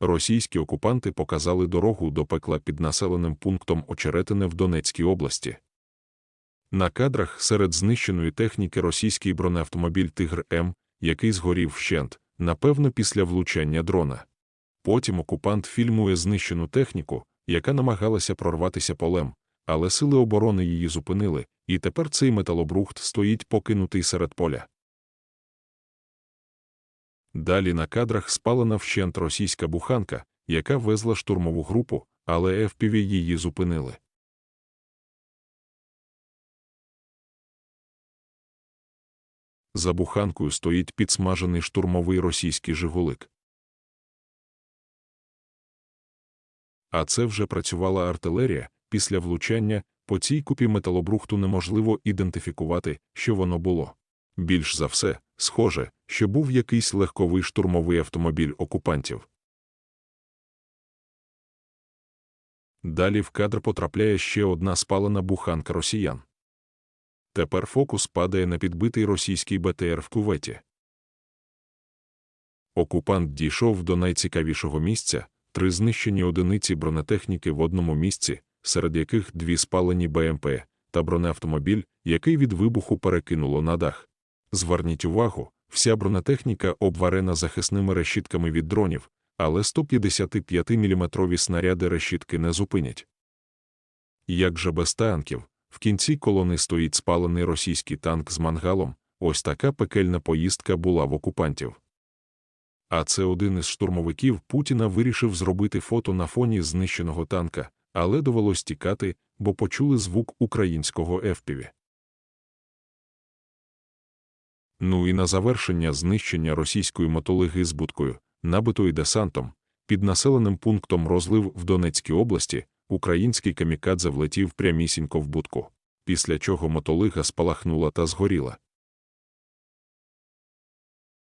Російські окупанти показали дорогу до пекла під населеним пунктом Очеретине в Донецькій області. На кадрах серед знищеної техніки російський бронеавтомобіль Тигр М, який згорів вщент, напевно, після влучання дрона. Потім окупант фільмує знищену техніку, яка намагалася прорватися полем, але сили оборони її зупинили, і тепер цей металобрухт стоїть покинутий серед поля. Далі на кадрах спалена вщент російська буханка, яка везла штурмову групу, але FPV її зупинили. За буханкою стоїть підсмажений штурмовий російський «Жигулик». А це вже працювала артилерія. Після влучання по цій купі металобрухту неможливо ідентифікувати, що воно було. Більш за все, схоже, що був якийсь легковий штурмовий автомобіль окупантів. Далі в кадр потрапляє ще одна спалена буханка росіян. Тепер фокус падає на підбитий російський БТР в куветі. Окупант дійшов до найцікавішого місця три знищені одиниці бронетехніки в одному місці, серед яких дві спалені БМП та бронеавтомобіль, який від вибуху перекинуло на дах. Зверніть увагу, вся бронетехніка обварена захисними решітками від дронів, але 155-мм снаряди решітки не зупинять. Як же без танків, в кінці колони стоїть спалений російський танк з мангалом, ось така пекельна поїздка була в окупантів. А це один із штурмовиків Путіна вирішив зробити фото на фоні знищеного танка, але довелось тікати, бо почули звук українського FPV. Ну і на завершення знищення російської мотолиги з будкою, набитої десантом, під населеним пунктом розлив в Донецькій області, український камікадзе влетів прямісінько в будку, після чого мотолига спалахнула та згоріла.